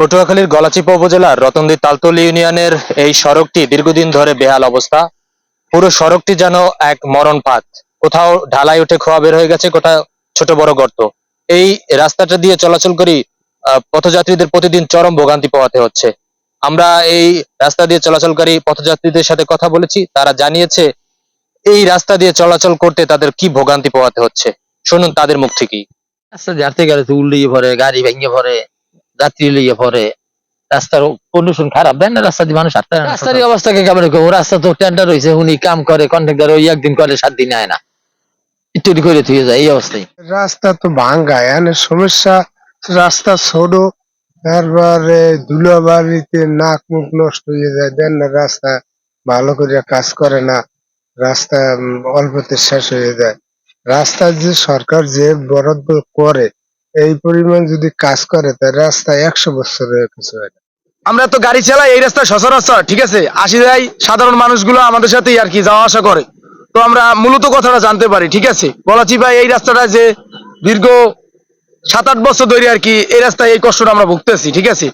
পটুয়াখালীর গলাচিপা উপজেলার রতনদী তালতলি ইউনিয়নের এই সড়কটি দীর্ঘদিন ধরে বেহাল অবস্থা। পুরো সড়কটি যেন এক মরণ পাত কোথাও ঢালাই উঠে খোয়া বের হয়ে গেছে, কোথাও ছোট বড় গর্ত। এই রাস্তাটা দিয়ে চলাচল করি পথযাত্রীদের প্রতিদিন চরম ভোগান্তি পোহাতে হচ্ছে। আমরা এই রাস্তা দিয়ে চলাচলকারী পথযাত্রীদের সাথে কথা বলেছি, তারা জানিয়েছে, এই রাস্তা দিয়ে চলাচল করতে তাদের কি ভোগান্তি পোহাতে হচ্ছে? শুনুন তাদের মুখ থেকেই রাস্তা যাতে গেলে উল্লিয়ে পড়ে, গাড়ি ভেঙে পড়ে। যাত্রী লিয়ে পরে রাস্তার কন্ডিশন খারাপ। দেন না রাস্তা দিয়ে মানুষ হাঁটতে রাস্তার এই অবস্থা কেমন ও রাস্তা তো টেন্ডার হয়েছে উনি কাম করে কন্ট্রাক্টর ওই একদিন করে সাত দিন আয় না। একটু করে থুয়ে যায় এই অবস্থায়। রাস্তা তো ভাঙ্গা এখানে সমস্যা রাস্তা ছোট তারপরে ধুলাবাড়িতে নাক মুখ নষ্ট হয়ে যায়। দেন না রাস্তা ভালো করে কাজ করে না রাস্তা অল্পতে শেষ হয়ে যায়। রাস্তা যে সরকার যে বরাদ্দ করে এই পরিমাণ যদি কাজ করে তার রাস্তা একশো বছরের কিছু হয়। আমরা তো গাড়ি চালাই, এই রাস্তায় সচরাচর, ঠিক আছে? আসি যাই, সাধারণ মানুষগুলো আমাদের সাথেই আর কি যাওয়া আসা করে। তো আমরা মূলত কথাটা জানতে পারি, ঠিক আছে? বলাচি ভাই, এই রাস্তাটা যে দীর্ঘ সাত আট বছর ধরে আর কি এই রাস্তায় এই কষ্টটা আমরা ভুগতেছি, ঠিক আছে?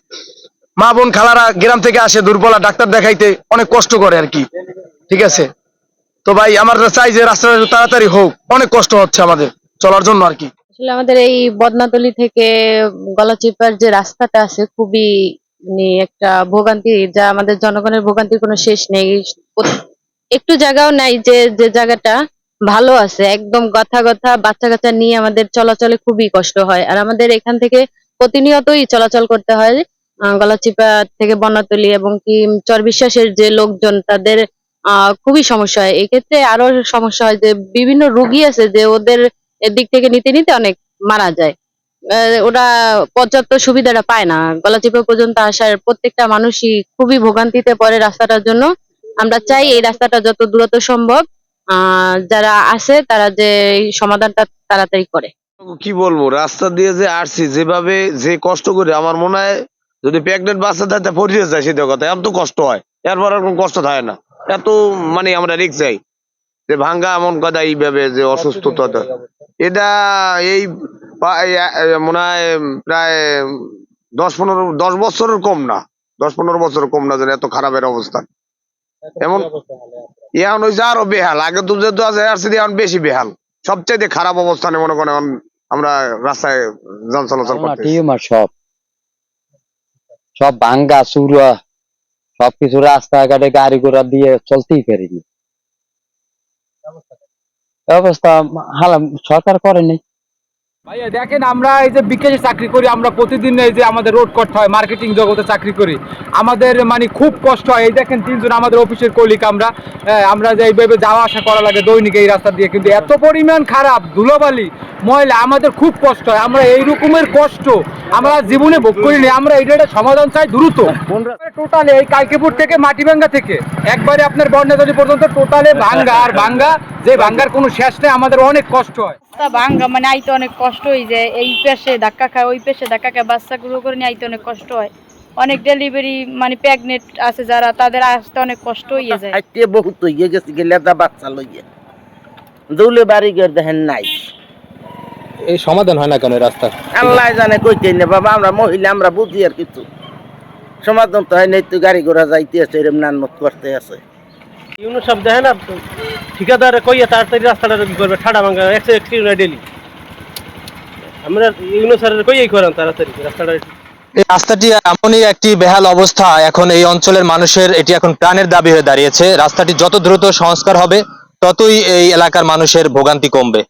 মা বোন খালারা গ্রাম থেকে আসে, দুর্বলা ডাক্তার দেখাইতে অনেক কষ্ট করে আর কি, ঠিক আছে? তো ভাই, আমার চাই যে রাস্তাটা তাড়াতাড়ি হোক, অনেক কষ্ট হচ্ছে আমাদের চলার জন্য আর কি। আসলে আমাদের এই বদনাতলি থেকে গলাচিপার যে রাস্তাটা আছে, খুবই মানে একটা ভোগান্তি, যা আমাদের জনগণের ভোগান্তির কোনো শেষ নেই। একটু জায়গাও নাই যে যে জায়গাটা ভালো আছে। একদম গথা গথা, বাচ্চা কাচ্চা নিয়ে আমাদের চলাচলে খুবই কষ্ট হয়। আর আমাদের এখান থেকে প্রতিনিয়তই চলাচল করতে হয় গলাচিপা থেকে বনাতলি এবং কি চরবিশ্বাসের যে লোকজন, তাদের, আহ, খুবই সমস্যা হয়। এক্ষেত্রে আরও সমস্যা হয় যে, বিভিন্ন রুগী আছে যে ওদের এদিক থেকে নিতে নিতে অনেক মারা যায়। ওরা পর্যাপ্ত সুবিধাটা পায় না। গলাচিপা পর্যন্ত আসার প্রত্যেকটা মানুষই খুবই ভোগান্তিতে পড়ে রাস্তাটার জন্য। আমরা চাই এই রাস্তাটা যত দ্রুত সম্ভব যারা আছে তারা যে সমাধানটা তাড়াতাড়ি করে। কি বলব, রাস্তা দিয়ে যে আসছি, যেভাবে যে কষ্ট করে, আমার মনে হয় যদি প্রেগনেন্ট বাচ্চা থাকে পড়িয়ে যায় সেটা কথা। এত কষ্ট হয়। এরপর আর কোনো কষ্ট থাকে না। এত মানে আমরা রিক্স যাই যে ভাঙ্গা এমন কথা এইভাবে যে অসুস্থতা। এটা এই মনে হয় প্রায় দশ পনেরো দশ বছরের কম না। দশ পনেরো বছর কম না যেন এত খারাপের অবস্থা। এমন এখন হয়েছে আরও বেহাল। আগে তো যেহেতু আছে এখন বেশি বেহাল। সবচাইতে খারাপ অবস্থানে মনে করেন এখন আমরা রাস্তায় যান চলাচল করতে সব। সব ভাঙ্গা চুরা সবকিছু রাস্তাঘাটে গাড়ি ঘোড়া দিয়ে চলতেই পারিনি। ব্যবস্থা হালা সরকার করেনি। ভাইয়া, দেখেন আমরা এই যে বিকেশে চাকরি করি, আমরা প্রতিদিন এই যে আমাদের রোড করতে হয় মার্কেটিং জগতে চাকরি করি। আমাদের মানে খুব কষ্ট হয়। এই দেখেন তিনজন আমাদের অফিসের কলিক আমরা আমরা যে এইভাবে যাওয়া আসা করা লাগে দৈনিক এই রাস্তা দিয়ে, কিন্তু এত পরিমাণ খারাপ, ধুলোবালি, ময়লা, আমাদের খুব কষ্ট হয়। আমরা এই রকমের কষ্ট আমরা জীবনে ভোগ করিনি আমরা এইটা একটা সমাধান চাই দ্রুত। টোটালি এই কালকিপুর থেকে, মাটিভাঙ্গা থেকে, একবারে আপনার বর্ণাতলি পর্যন্ত টোটালে ভাঙ্গা। আর ভাঙ্গা, যে ভাঙ্গার কোনো শেষ নেই, আমাদের অনেক কষ্ট হয়। রাস্তা ভাঙ্গা মানে আইতে অনেক কষ্ট হয়ে যায় এই পেশে ধাক্কা খায় ওই পেশে ধাক্কা খায় বাচ্চা গুলো করে নিয়ে আইতে অনেক কষ্ট হয়। অনেক ডেলিভারি মানে প্রেগনেন্ট আছে যারা তাদের আসতে অনেক কষ্ট হয়ে যায়। আইতে বহুত হইয়ে গেছে গেলে দা বাচ্চা লইয়ে। দৌলে বাড়ি গিয়ে দেখেন নাই। এই সমাধান হয় না কেন রাস্তা? আল্লাহ জানে কইতে না বাবা আমরা মহিলা আমরা বুঝি আর কিছু। সমাধান তো হয় নাই তো গাড়ি ঘোড়া যাইতে আছে এরম নান্নত করতে আছে। ইউনো সব না, ঠিকাদার কইয়া তাড়াতাড়ি রাস্তাটা কি করবে, ঠাডা ভাঙা একশো একটি ডেলি আমরা ইউনো কইয়াই করান তাড়াতাড়ি, রাস্তাটা এই রাস্তাটি এমনই একটি বেহাল অবস্থা, এখন এই অঞ্চলের মানুষের এটি এখন প্রাণের দাবি হয়ে দাঁড়িয়েছে। রাস্তাটি যত দ্রুত সংস্কার হবে, ততই এই এলাকার মানুষের ভোগান্তি কমবে।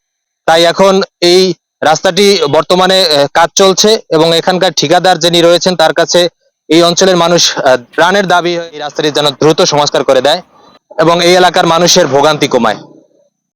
তাই এখন এই রাস্তাটি বর্তমানে কাজ চলছে এবং এখানকার ঠিকাদার যিনি রয়েছেন, তার কাছে এই অঞ্চলের মানুষ প্রাণের দাবি এই রাস্তাটি যেন দ্রুত সংস্কার করে দেয়। এবং এই এলাকার মানুষের ভোগান্তি কমায়।